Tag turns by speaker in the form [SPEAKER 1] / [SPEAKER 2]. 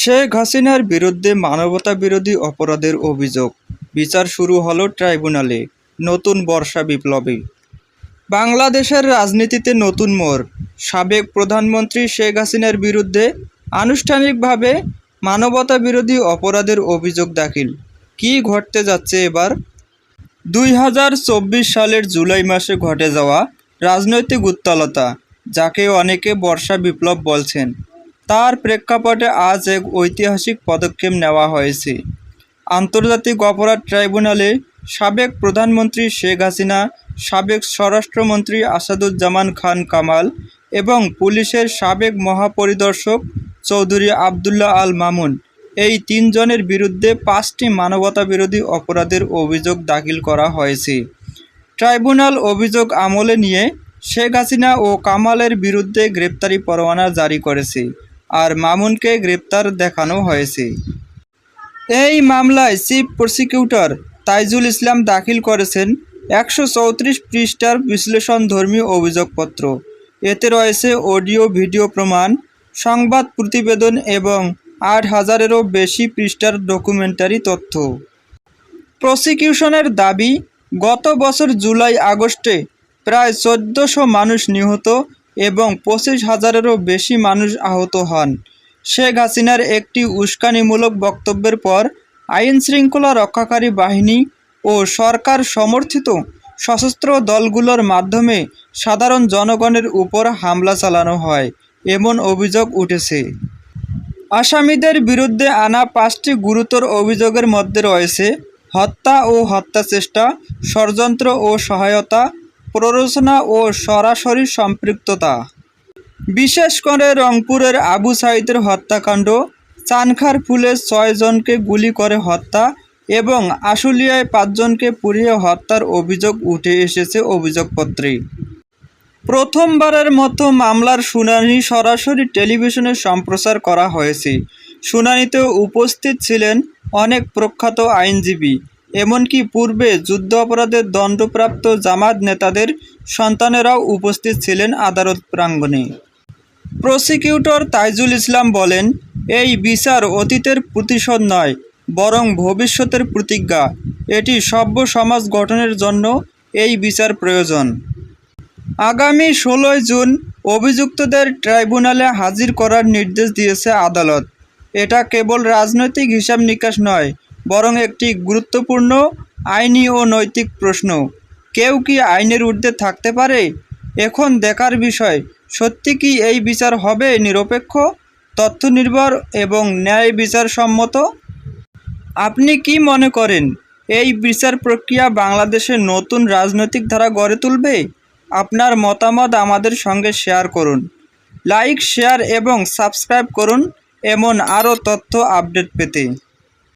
[SPEAKER 1] শেখ হাসিনার বিরুদ্ধে মানবতা বিরোধী অপরাধের অভিযোগ। বিচার শুরু হলো ট্রাইব্যুনালে, নতুন বর্ষা বিপ্লবী। বাংলাদেশের রাজনীতিতে নতুন মোড়। সাবেক প্রধানমন্ত্রী শেখ হাসিনার বিরুদ্ধে আনুষ্ঠানিকভাবে মানবতা বিরোধী অপরাধের অভিযোগ দাখিল। কী ঘটতে যাচ্ছে এবার? দুই হাজার চব্বিশ সালের জুলাই মাসে ঘটে যাওয়া রাজনৈতিক উত্তালতা, যাকে অনেকে বর্ষা বিপ্লব বলছেন। তার প্রেক্ষাপটে আজ এক ঐতিহাসিক পদক্ষেপ নেওয়া হয়েছে। আন্তর্জাতিক অপরাধ ট্রাইব্যুনালে সাবেক প্রধানমন্ত্রী শেখ হাসিনা, সাবেক স্বরাষ্ট্রমন্ত্রী আসাদুজ্জামান খান কামাল এবং পুলিশের সাবেক মহাপরিদর্শক চৌধুরী আবদুল্লাহ আল মামুন এই তিনজনের বিরুদ্ধে পাঁচটি মানবতা বিরোধী অপরাধের অভিযোগ দাখিল করা হয়েছে। ট্রাইব্যুনাল অভিযোগ আমলে নিয়ে শেখ হাসিনা ও কামালের বিরুদ্ধে গ্রেপ্তারি পরোয়ানা জারি করেছে। আর মামুনকে গ্রেপ্তার দেখানো হয়েছে। এই মামলায় চিফ প্রসিকিউটর তাইজুল ইসলাম দাখিল করেছেন একশো চৌত্রিশ পৃষ্ঠার বিশ্লেষণধর্মী অভিযোগপত্র। এতে রয়েছে অডিও, ভিডিও প্রমাণ, সংবাদ প্রতিবেদন এবং আট হাজারেরও বেশি পৃষ্ঠার ডকুমেন্টারি তথ্য। প্রসিকিউশনের দাবি, গত বছর জুলাই আগস্টে প্রায় চোদ্দোশো মানুষ নিহত এবং পঁচিশ হাজারেরও বেশি মানুষ আহত হন। শেখ হাসিনার একটি উস্কানিমূলক বক্তব্যের পর আইন শৃঙ্খলা রক্ষাকারী বাহিনী ও সরকার সমর্থিত সশস্ত্র দলগুলোর মাধ্যমে সাধারণ জনগণের উপর হামলা চালানো হয়, এমন অভিযোগ উঠেছে। আসামিদের বিরুদ্ধে আনা পাঁচটি গুরুতর অভিযোগের মধ্যে রয়েছে, হত্যা ও হত্যা চেষ্টা ষড়যন্ত্র ও সহায়তা প্ররোচনা ও সরাসরি সম্পৃক্ততা। বিশেষ করে রংপুরের আবু সাইদের হত্যাকাণ্ড, চানখার ফুলে ছয়জনকে গুলি করে হত্যা এবং আশুলিয়ায় পাঁচজনকে পুড়িয়ে হত্যার অভিযোগ উঠে এসেছে অভিযোগপত্রে। প্রথমবারের মতো মামলার শুনানি সরাসরি টেলিভিশনে সম্প্রচার করা হয়েছে। শুনানিতে উপস্থিত ছিলেন অনেক প্রখ্যাত আইনজীবী এমনকি পূর্বে যুদ্ধ অপরাধের দণ্ডপ্রাপ্ত জামাত নেতাদের সন্তানেরাও উপস্থিত ছিলেন আদালত প্রাঙ্গণে। প্রসিকিউটর তাইজুল ইসলাম বলেন, এই বিচার অতীতের প্রতিশোধ নয়, বরং ভবিষ্যতের প্রতিজ্ঞা। এটি সভ্য সমাজ গঠনের জন্য এই বিচার প্রয়োজন। আগামী ষোলোই জুন অভিযুক্তদের ট্রাইব্যুনালে হাজির করার নির্দেশ দিয়েছে আদালত। এটা কেবল রাজনৈতিক হিসাব নিকাশ নয় বরং একটি গুরুত্বপূর্ণ আইনি ও নৈতিক প্রশ্ন। কেউ কি আইনের ঊর্ধ্বে থাকতে পারে? এখন দেখার বিষয়, সত্যি কি এই বিচার হবে নিরপেক্ষ তথ্য নির্ভর এবং ন্যায় বিচার সম্মত আপনি কি মনে করেন, এই বিচার প্রক্রিয়া বাংলাদেশে নতুন রাজনৈতিক ধারা গড়ে তুলবে? আপনার মতামত আমাদের সঙ্গে শেয়ার করুন। লাইক, শেয়ার এবং সাবস্ক্রাইব করুন, এমন আরও তথ্য আপডেট পেতে।